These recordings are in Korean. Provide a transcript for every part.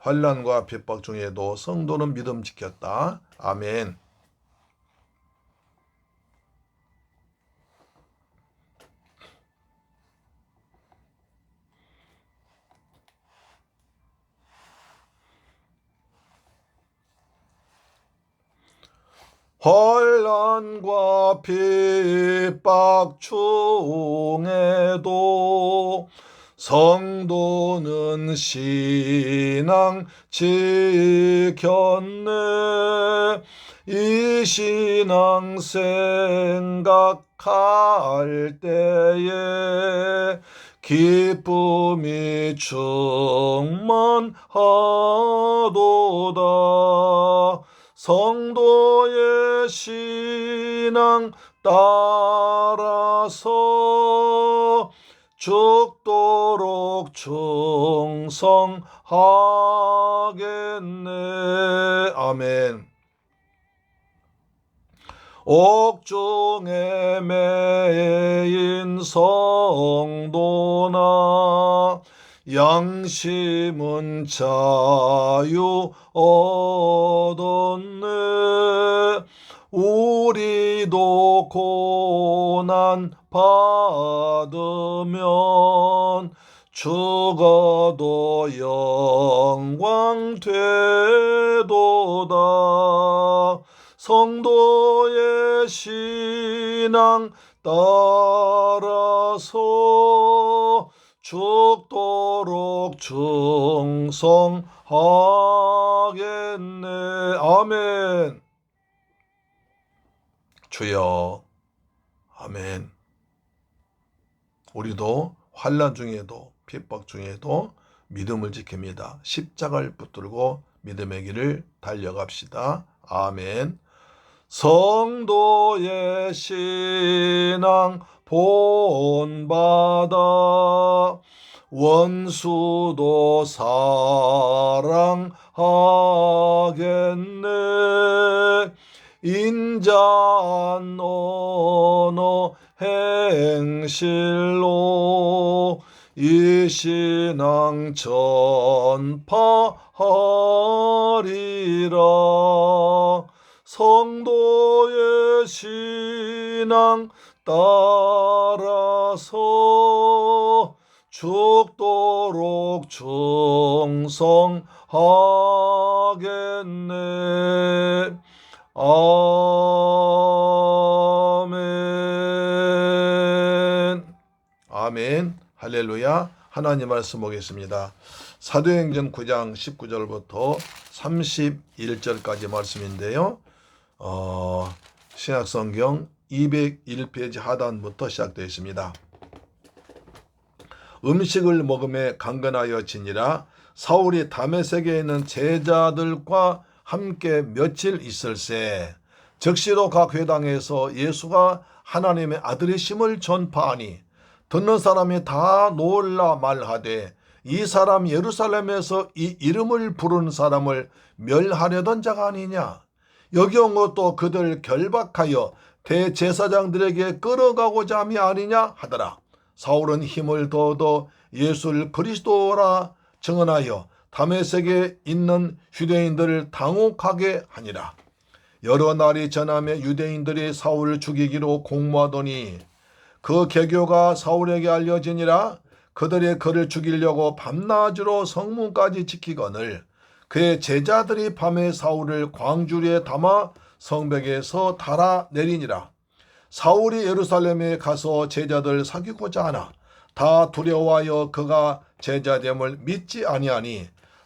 환란과 핍박 중에도 성도는 믿음 지켰다. 아멘. 환란과 핍박 중에도 성도는 신앙 지켰네. 이 신앙 생각할 때에 기쁨이 충만하도다. 성도의 신앙 따라서 죽도록 충성하겠네. 아멘. 옥중에 매인 성도나 양심은 자유 얻었네 우리도 고난 받으면 죽어도 영광 되도다 성도의 신앙 따라서 죽도록 충성하겠네. 아멘. 주여. 아멘. 우리도 환란 중에도 핍박 중에도 믿음을 지킵니다. 십자가를 붙들고 믿음의 길을 달려갑시다. 아멘. 성도의 신앙 본받아 원수도 사랑하겠네 언어 행실로 이 신앙 전파하리라 성도의 신앙 따라서 죽도록 충성하겠네. 아멘. 아멘. 할렐루야. 하나님 말씀 보겠습니다. 사도행전 9장 19절부터 31절까지 말씀인데요. 어, 신약성경 201페이지 하단부터 시작되어 있습니다. 음식을 먹음에 강건하여 지니라 사울이 다메섹에 있는 제자들과 함께 며칠 있을새 적시로 각 회당에서 예수가 하나님의 아들이심을 전파하니 듣는 사람이 다 놀라 말하되 이 사람 예루살렘에서 이 이름을 부른 사람을 멸하려던 자가 아니냐? 온 것도 그들 결박하여 대제사장들에게 끌어가고자 함이 아니냐 하더라. 사울은 힘을 더더 예수를 그리스도라 증언하여 다메섹에 있는 유대인들을 당혹하게 하니라. 여러 날이 전함에 유대인들이 사울을 죽이기로 공모하더니 그 개교가 사울에게 알려지니라 그들의 그를 죽이려고 밤낮으로 성문까지 지키거늘 그의 제자들이 밤에 사울을 광주리에 담아 성벽에서 달아 내리니라. 사울이 예루살렘에 가서 제자들 사귀고자 하나 다 두려워하여 그가 제자됨을 믿지 아니하니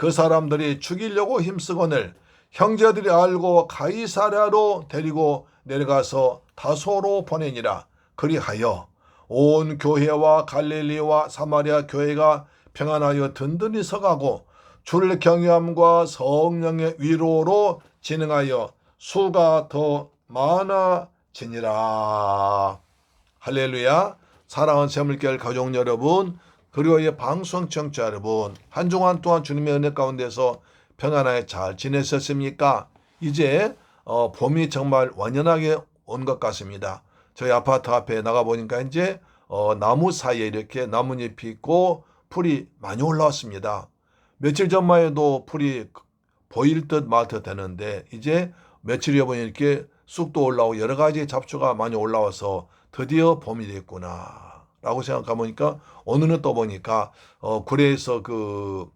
그 사람들이 죽이려고 힘쓰거늘 형제들이 알고 가이사랴로 데리고 내려가서 다소로 보내니라 그리하여 온 교회와 갈릴리와 사마리아 교회가 평안하여 든든히 서가고 줄 경외함과 성령의 위로로 진행하여 수가 더 많아지니라. 할렐루야. 사랑하는 세물결 가족 여러분, 그리고 이 방송 청취자 여러분, 한 주간 동안 주님의 은혜 가운데서 평안하게 잘 지내셨습니까? 이제 어, 봄이 정말 완연하게 온 것 같습니다. 저희 아파트 앞에 나가 보니까 이제 어, 나무 사이에 이렇게 나뭇잎이 있고 풀이 많이 올라왔습니다. 며칠 전만 해도 풀이 보일 듯 말 듯 되는데 이제 며칠여 보니 이렇게 쑥도 올라오고 여러 가지 잡초가 많이 올라와서 드디어 봄이 됐구나 라고 생각해 보니까 오늘은 또 보니까 어 구례에서 그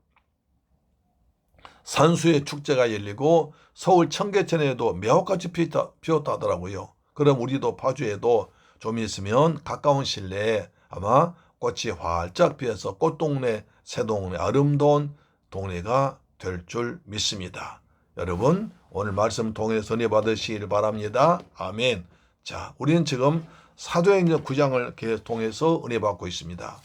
산수의 축제가 열리고 서울 청계천에도 매화같이 피었다, 피었다 하더라고요. 그럼 우리도 파주에도 좀 있으면 가까운 실내에 아마 꽃이 활짝 피어서 꽃동네, 새동네, 아름다운 동네가 될 줄 믿습니다. 여러분 오늘 말씀 통해서 은혜 받으시길 바랍니다. 아멘. 자, 우리는 지금 사도행전 9장을 계속 통해서 은혜 받고 있습니다.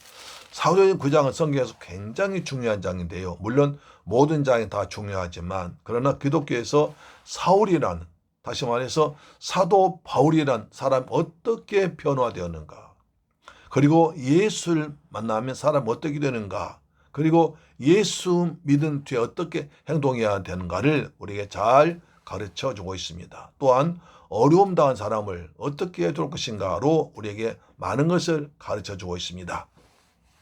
사도행전 9장은 성경에서 굉장히 중요한 장인데요. 물론 모든 장이 다 중요하지만 그러나 기독교에서 사울이라는 다시 말해서 사도 바울이란 사람 어떻게 변화되었는가? 그리고 예수를 만나면 사람 어떻게 되는가? 그리고 예수 믿은 뒤에 어떻게 행동해야 되는가를 우리에게 잘 가르쳐 주고 있습니다. 또한 어려움 당한 사람을 어떻게 해줄 것인가로 우리에게 많은 것을 가르쳐 주고 있습니다.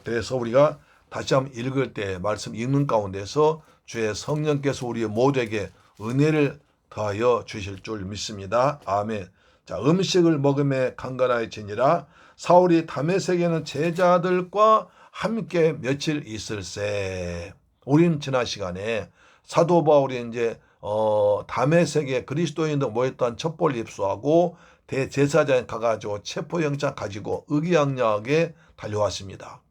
그래서 우리가 다시 한번 읽을 때 말씀 읽는 가운데서 주의 성령께서 우리 모두에게 은혜를 더하여 주실 줄 믿습니다. 아멘. 자, 음식을 먹음에 강건하여지니라 사울이 담에색에는 제자들과 함께 며칠 있을세. 우린 지난 시간에 사도 바울이 이제 어, 담에색에 그리스도인들 모였던 첩보를 입수하고 대제사장에 가가지고 체포영장 가지고 의기양양하게 달려왔습니다.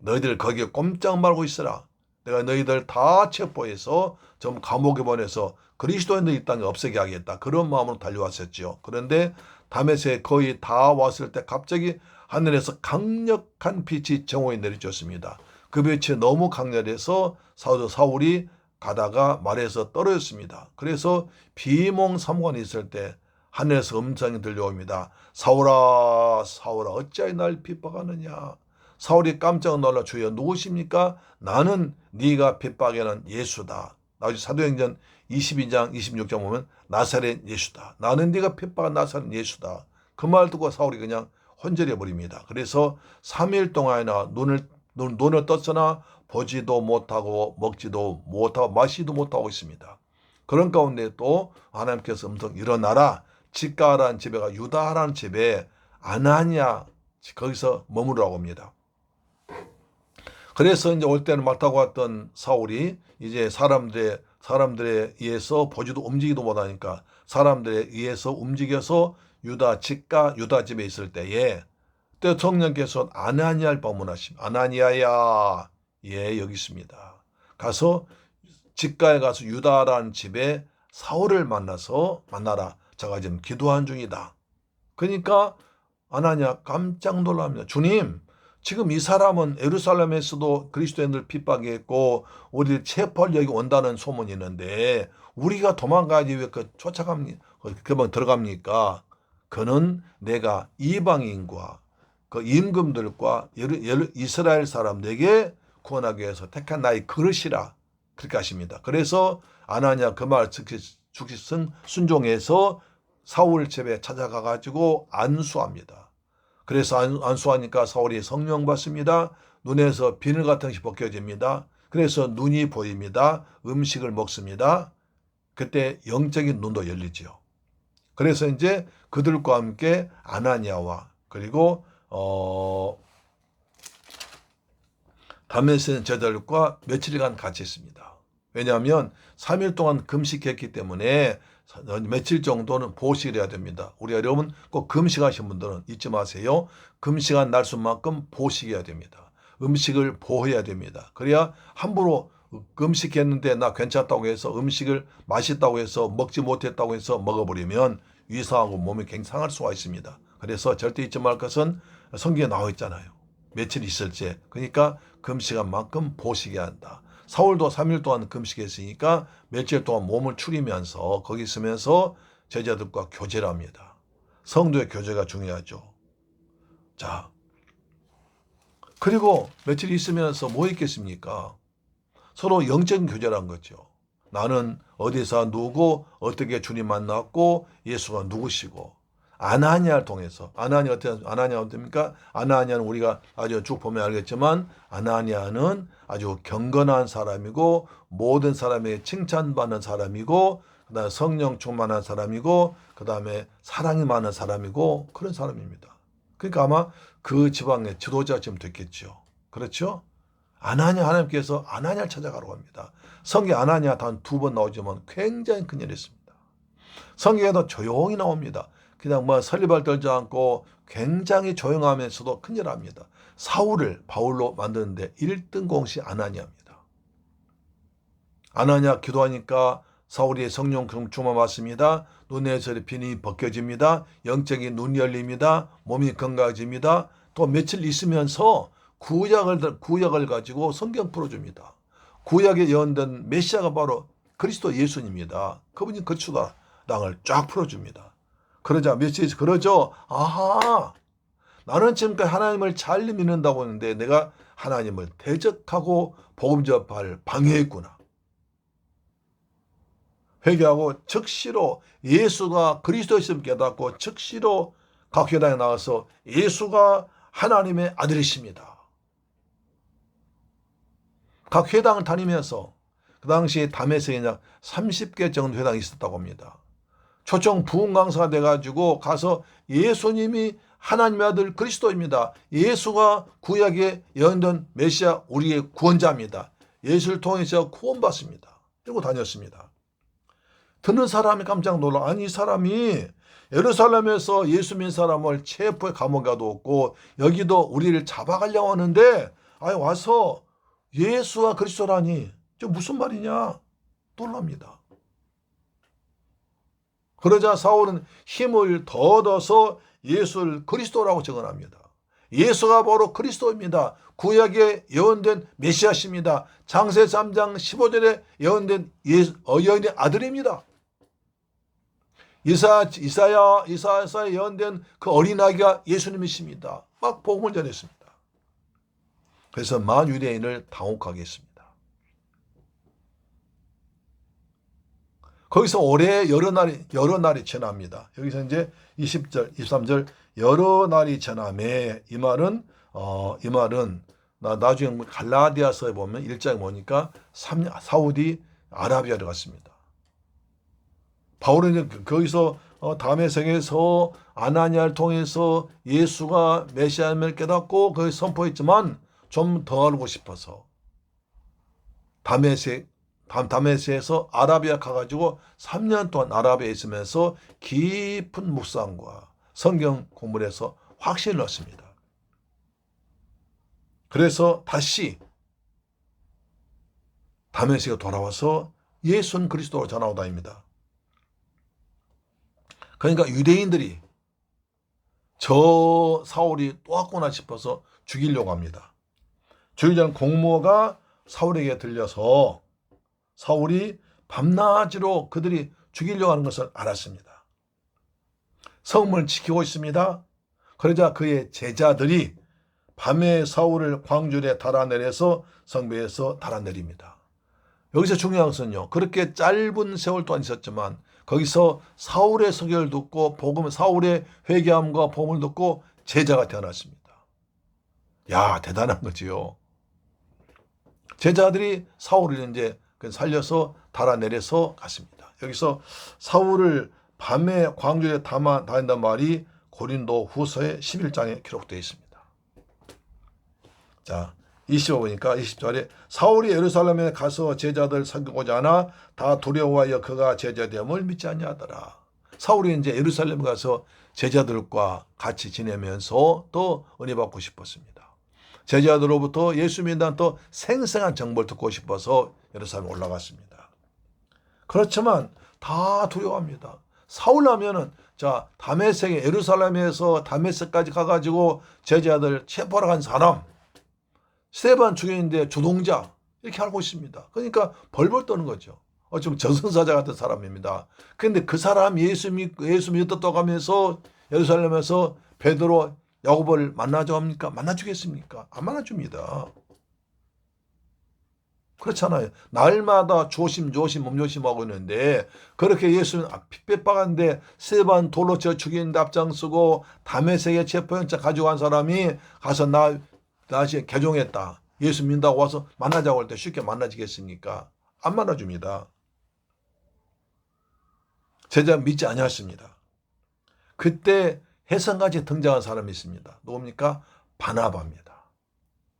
너희들 거기에 꼼짝 말고 있어라. 내가 너희들 다 체포해서 좀 감옥에 보내서 그리스도인들 이 땅에 없애게 하겠다. 그런 마음으로 달려왔었죠. 그런데 담에색 거의 다 왔을 때 갑자기 하늘에서 강력한 빛이 정오에 내리쳤습니다. 그 빛이 너무 강렬해서 사도 사울이 가다가 말에서 떨어졌습니다. 그래서 비몽사몽이 있을 때 하늘에서 음성이 들려옵니다. 사울아 사울아 어찌하여 날 핍박하느냐. 사울이 깜짝 놀라 주여 누구십니까? 나는 네가 핍박하는 예수다. 나중에 사도행전 22장 26장 보면 나사렛 예수다. 나는 네가 핍박한 나사렛 예수다. 그 말 듣고 사울이 그냥 혼절해 버립니다. 그래서 3일 동안이나 눈을 눈, 눈을 떴으나 보지도 못하고 먹지도 못하고 마시도 못하고 있습니다. 그런 가운데 또 하나님께서 음성 일어나라 직가라는 집에가 유다라는 집에 아나니아 거기서 머무르라고 합니다. 그래서 이제 올 때는 맡아고 왔던 사울이 이제 사람들의 사람들에 의해서 보지도 움직이도 못하니까 사람들에 의해서 움직여서 유다 집가 유다 집에 있을 때에 때 성령께서 아나니아를 방문하심 아나니아야 예 여기 있습니다. 가서 집가에 가서 유다라는 집에 사울을 만나서 만나라. 제가 지금 기도한 중이다. 그러니까 아나니아 깜짝 놀랍니다. 주님 지금 이 사람은 예루살렘에서도 그리스도인들 핍박했고 우리 체포할 여기 온다는 소문이 있는데 우리가 도망가야지 왜 그 쫓아갑니까? 그만 들어갑니까? 그는 내가 이방인과 그 임금들과 이스라엘 사람에게 구원하기 위해서 택한 나의 그릇이라 그렇게 하십니다. 그래서 아나니아 그말 즉시 순종해서 사울 집에 찾아가 가지고 안수합니다. 그래서 안, 안수하니까 사울이 성령 받습니다. 눈에서 비늘 같은 것이 벗겨집니다. 그래서 눈이 보입니다. 음식을 먹습니다. 그때 영적인 눈도 열리지요. 그래서 이제 그들과 함께 아나니아와 그리고 어 담메스 제자들과 며칠간 같이 있습니다. 왜냐하면 3일 동안 금식했기 때문에 며칠 정도는 보식을 해야 됩니다. 우리 여러분 꼭 금식하신 분들은 잊지 마세요. 금식한 날수만큼 보식해야 됩니다. 음식을 보호해야 됩니다. 그래야 함부로 금식했는데 나 괜찮다고 해서 음식을 맛있다고 해서 먹지 못했다고 해서 먹어버리면 위사하고 몸이 굉장할 수가 있습니다. 그래서 절대 잊지 말 것은 성경에 나와 있잖아요. 며칠 있을지. 그러니까 금식한 만큼 보식해야 한다. 사울도 3일 동안 금식했으니까 며칠 동안 몸을 추리면서 거기 있으면서 제자들과 교제를 합니다. 성도의 교제가 중요하죠. 자, 그리고 며칠 있으면서 뭐 있겠습니까? 서로 영적인 교제란 거죠. 나는 어디서 누구 어떻게 주님 만났고 예수가 누구시고 아나니아를 통해서 아나니아 어때 아나니아 어떻습니까? 아나니아는 우리가 아주 쭉 보면 알겠지만 아나니아는 아주 경건한 사람이고 모든 사람에게 칭찬받는 사람이고 그다음에 성령 충만한 사람이고 그다음에 사랑이 많은 사람이고 그런 사람입니다. 그러니까 아마 그 지방의 지도자 좀 됐겠죠. 그렇죠? 아나니아 하나님께서 아나니아를 찾아가라고 합니다. 성경 아나니아 단 두 번 나오지만 굉장히 큰 일이 있습니다. 성경에도 조용히 나옵니다. 그냥 뭐 설리발 떨지 않고 굉장히 조용하면서도 큰일 합니다. 사울을 바울로 만드는데 1등 공시 아나니아입니다. 아나니아 기도하니까 사울이 성령 충만 받습니다. 눈에서 비이 벗겨집니다. 영적인 눈이 열립니다. 몸이 건강해집니다. 또 며칠 있으면서 구약을 구약을 가지고 성경 풀어줍니다. 구약에 예언된 메시아가 바로 그리스도 예수님입니다. 그분이 거추다 땅을 쫙 풀어줍니다. 그러자 며칠 그러죠. 아하, 나는 지금까지 하나님을 잘 믿는다고 했는데 내가 하나님을 대적하고 복음 접할 방해했구나. 회개하고 즉시로 예수가 그리스도였음을 깨닫고 즉시로 각 회당에 나가서 예수가 하나님의 아들이십니다. 각 회당을 다니면서 그 당시에 담에서에 약 30개 정도 회당이 있었다고 합니다. 초청 부흥 강사가 돼가지고 가서 예수님이 하나님의 아들 그리스도입니다. 예수가 구약에 예언된 메시아 우리의 구원자입니다. 예수를 통해서 구원받습니다. 이러고 다녔습니다. 듣는 사람이 깜짝 놀라. 아니 이 사람이 예루살렘에서 예수 믿는 사람을 체포해 감옥에 가두었고 여기도 우리를 잡아가려고 하는데 아니 와서 예수와 그리스도라니 저 무슨 말이냐 놀랍니다. 그러자 사울은 힘을 더 얻어서 예수를 그리스도라고 증언합니다. 예수가 바로 그리스도입니다. 구약에 예언된 메시아십니다. 장세 3장 15절에 예언된 예수, 어, 예언의 아들입니다. 이사, 이사야, 이사야에 예언된 그 어린아기가 예수님이십니다. 막 복음을 전했습니다. 그래서 만 유대인을 당혹하게 했습니다. 거기서 올해 여러 날이 여러 날이 지납니다. 여기서 이제 20절, 23절 여러 날이 지남에 이 말은 어, 이 말은 나 나중에 갈라디아서에 보면 1장에 보니까 사우디 아라비아를 갔습니다. 바울은 이제 거기서 어, 다음의 생에서 아나니아를 통해서 예수가 메시아임을 깨닫고 거기 선포했지만 좀 더 알고 싶어서 다메섹 다메스에서 아라비아 가가지고 3년 동안 아라비아에 있으면서 깊은 묵상과 성경 공부를 해서 확신을 얻습니다. 그래서 다시 다메스에 돌아와서 예수는 그리스도로 전하고 다닙니다. 그러니까 유대인들이 저 사울이 또 왔구나 싶어서 죽이려고 합니다. 주의자는 공모가 사울에게 들려서 사울이 밤낮으로 그들이 죽이려고 하는 것을 알았습니다. 성문을 지키고 있습니다. 그러자 그의 제자들이 밤에 사울을 광주에 달아내려서 성배에서 달아내립니다. 여기서 중요한 것은요. 그렇게 짧은 세월 동안 있었지만 거기서 사울의 소개를 듣고 복음 사울의 회개함과 복음을 듣고 제자가 태어났습니다. 야 대단한 거지요. 제자들이 사울을 이제 그 살려서 달아내려서 갔습니다. 여기서 사울을 밤에 광주에 담아 다닌단 말이 고린도 후서의 11장에 기록되어 있습니다. 자, 20절 보니까 20절에 사울이 예루살렘에 가서 제자들 사귀고자 하나 다 두려워하여 그가 제자됨을 믿지 아니하더라. 사울이 이제 예루살렘 가서 제자들과 같이 지내면서 또 은혜 받고 싶었습니다. 제자들로부터 예수 믿는 또 생생한 정보를 듣고 싶어서 예루살렘 올라갔습니다. 그렇지만 다 두려워합니다. 사울 하면은 자 다메섹에 예루살렘에서 다메섹까지 가가지고 제자들 체포하러 간 사람 세반 죽였는데 주동자 이렇게 알고 있습니다. 그러니까 벌벌 떠는 거죠. 어쩌면 저승사자 같은 사람입니다. 그런데 그 사람 예수 믿 예수 믿었다고 하면서 예루살렘에서 베드로 야고보를 만나줘 합니까? 만나주겠습니까? 안 만나줍니다. 그렇잖아요. 날마다 조심조심 몸조심하고 있는데 그렇게 예수는 핏배박한데 세 번 돌로 쳐 죽이는데 앞장서고 담에색에 체포영장 가져간 사람이 가서 나 다시 개종했다. 예수 믿는다고 와서 만나자고 할 때 쉽게 만나지겠습니까? 안 만나줍니다. 제자 믿지 아니하십니다. 그때 해성같이 등장한 사람이 있습니다. 누굽니까? 바나바입니다.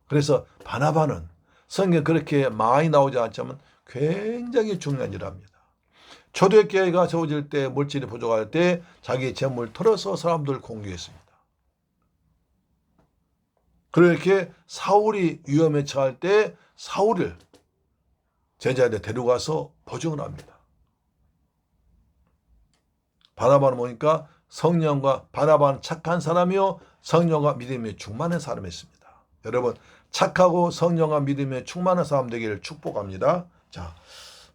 그래서 바나바는 성경 그렇게 많이 나오지 않지만 굉장히 중요한 일을 합니다. 초대교회가 세워질 때 물질이 부족할 때 자기 재물 털어서 사람들 공유했습니다. 그렇게 사울이 위험에 처할 때 사울을 제자들에 데려가서 보증을 합니다. 바나바는 뭐니까 성령과 바나바는 착한 사람이요 성령과 믿음에 충만한 사람이었습니다. 여러분 착하고 성령과 믿음에 충만한 사람 되기를 축복합니다. 자,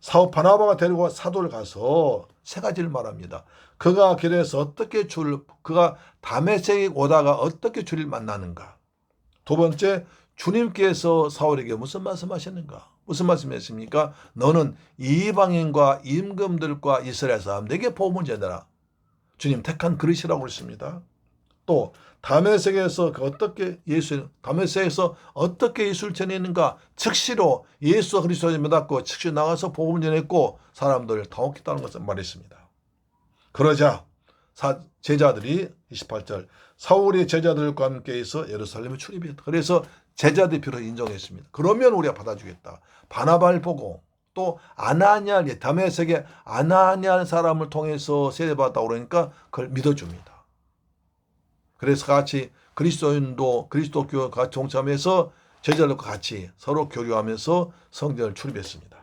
사업 바나바가 데리고 사도를 가서 세 가지를 말합니다. 그가 길에서 어떻게 줄 그가 담에색에 오다가 어떻게 주를 만나는가. 두 번째 주님께서 사울에게 무슨 말씀하셨는가? 무슨 말씀했습니까? 너는 이방인과 임금들과 이스라엘 사람들에게 복음을 전해라. 주님 택한 그릇이라고 했습니다. 또 다메섹에서 그 어떻게 예수 다메섹에서 어떻게 예수를 전했는가 즉시로 예수 그리스도를 믿었고 즉시 나가서 복음을 전했고 사람들을 당혹했다는 것을 말했습니다. 그러자 제자들이 28절 사울의 제자들과 함께 있어 예루살렘에 출입했다. 그래서 제자 대표로 인정했습니다. 그러면 우리가 받아주겠다. 바나발 보고 또 아나니아 다메섹의 아나니아 사람을 통해서 세례받았다 그러니까 그걸 믿어줍니다. 그래서 같이 그리스도인도 그리스도교와 같이 동참해서 제자들과 같이 서로 교류하면서 성전을 출입했습니다.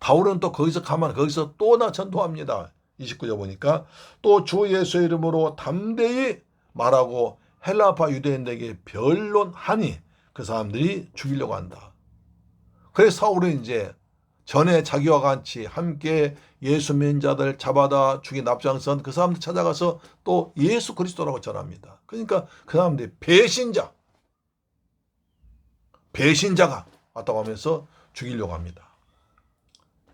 바울은 또 거기서 가만 거기서 또 나 전도합니다. 29절 보니까 또 주 예수의 이름으로 담대히 말하고 헬라파 유대인에게 변론하니 그 사람들이 죽이려고 한다. 그래서 사울은 이제 전에 자기와 같이 함께 예수 믿는 자들 잡아다 죽인 앞장선 그 사람들 찾아가서 또 예수 그리스도라고 전합니다. 그러니까 그 사람들이 배신자, 배신자가 왔다고 하면서 죽이려고 합니다.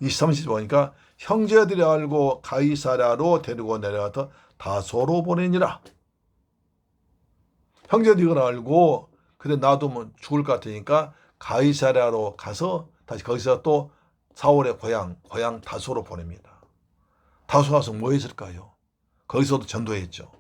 23절 보니까 형제들이 알고 가이사라로 데리고 내려가서 다소로 보내니라. 형제들이 이걸 알고 근데 나도 뭐 죽을 것 같으니까 가이사라로 가서 다시 거기서 또 사울의 고향, 고향 다소로 보냅니다. 다소 가서 뭐 했을까요? 거기서도 전도했죠.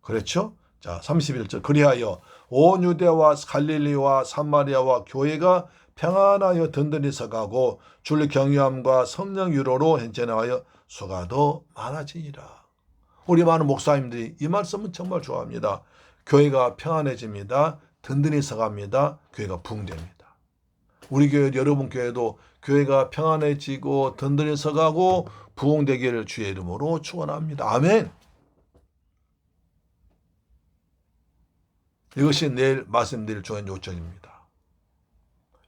그렇죠? 자, 31절. 그리하여 온 유대와 갈릴리와 사마리아와 교회가 평안하여 든든히 서가고 줄 경유함과 성령 유로로 현재 나하여 수가 더 많아지니라. 우리 많은 목사님들이 이 말씀은 정말 좋아합니다. 교회가 평안해집니다. 든든히 서갑니다. 교회가 붕됩니다. 우리 교회 여러분 교회도 교회가 평안해지고 든든히 서가고 부흥되기를 주의 이름으로 축원합니다. 아멘. 이것이 내일 말씀드릴 중요한 요청입니다.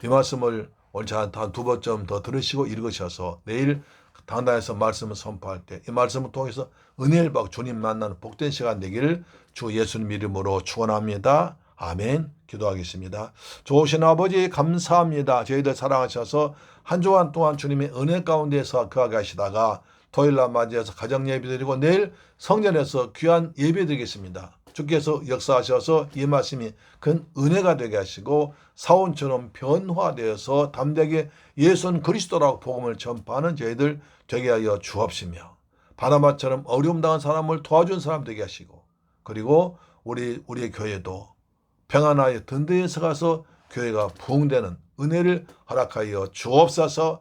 이 말씀을 오늘 한두 번쯤 더 들으시고 읽으셔서 내일 당당해서 말씀을 선포할 때 이 말씀을 통해서 은혜를 받고 주님 만나는 복된 시간 되기를 주 예수님 이름으로 축원합니다. 아멘. 기도하겠습니다. 좋으신 아버지 감사합니다. 저희들 사랑하셔서 한 주간 동안 주님의 은혜 가운데서 거하게 하시다가 토요일날 맞이해서 가정 예배 드리고 내일 성전에서 귀한 예배 드리겠습니다. 주께서 역사하셔서 이 말씀이 큰 은혜가 되게 하시고 사원처럼 변화되어서 담대하게 예수는 그리스도라고 복음을 전파하는 저희들 되게 하여 주옵시며 바나바처럼 어려움 당한 사람을 도와준 사람 되게 하시고 그리고 우리 우리의 교회도 평안하여 든든해서 가서 교회가 부흥되는 은혜를 허락하여 주옵소서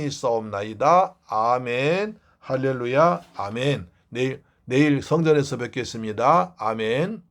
히 싸움나이다. 아멘. 할렐루야. 아멘. 내일 내일 성전에서 뵙겠습니다. 아멘.